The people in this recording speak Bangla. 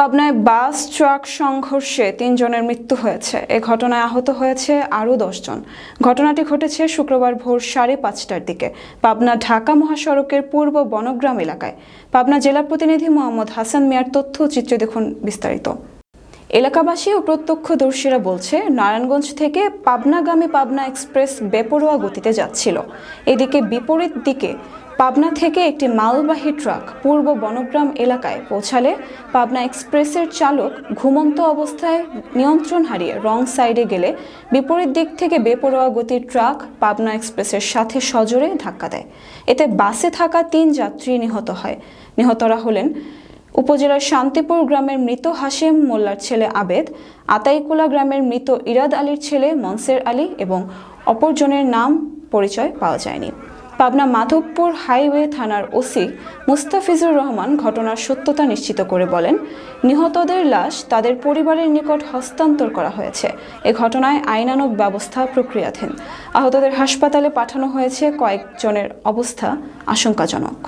পাবনায় বাস, ট্রাক সংঘর্ষে তিনজনের মৃত্যু হয়েছে। এ ঘটনায় আহত হয়েছে আরও দশজন। ঘটনাটি ঘটেছে শুক্রবার ভোর সাড়ে পাঁচটার দিকে পাবনা ঢাকা মহাসড়কের পূর্ব বনগ্রাম এলাকায়। পাবনা জেলা প্রতিনিধি মোহাম্মদ হাসান মিয়ার তথ্য চিত্রে দেখুন বিস্তারিত। এলাকাবাসী ও প্রত্যক্ষদর্শীরা বলছে, নারায়ণগঞ্জ থেকে পাবনাগামী পাবনা এক্সপ্রেস বেপরোয়া গতিতে যাচ্ছিল। এদিকে বিপরীত দিকে পাবনা থেকে একটি মালবাহী ট্রাক পূর্ব বনগ্রাম এলাকায় পৌঁছালে পাবনা এক্সপ্রেসের চালক ঘুমন্ত অবস্থায় নিয়ন্ত্রণ হারিয়ে রং সাইডে গেলে বিপরীত দিক থেকে বেপরোয়া গতির ট্রাক পাবনা এক্সপ্রেসের সাথে সজোরে ধাক্কা দেয়। এতে বাসে থাকা তিন যাত্রী নিহত হয়। নিহতরা হলেন উপজেলার শান্তিপুর গ্রামের মৃত হাশেম মোল্লার ছেলে আবেদ, আতাইকুলা গ্রামের মৃত ইরাদ আলীর ছেলে মনসের আলী এবং অপরজনের নাম পরিচয় পাওয়া যায়নি। পাবনা মাধবপুর হাইওয়ে থানার ওসি মুস্তাফিজুর রহমান ঘটনার সত্যতা নিশ্চিত করে বলেন, নিহতদের লাশ তাদের পরিবারের নিকট হস্তান্তর করা হয়েছে। এ ঘটনায় আইনানুগ ব্যবস্থা প্রক্রিয়াধীন। আহতদের হাসপাতালে পাঠানো হয়েছে কয়েকজনের অবস্থা আশঙ্কাজনক।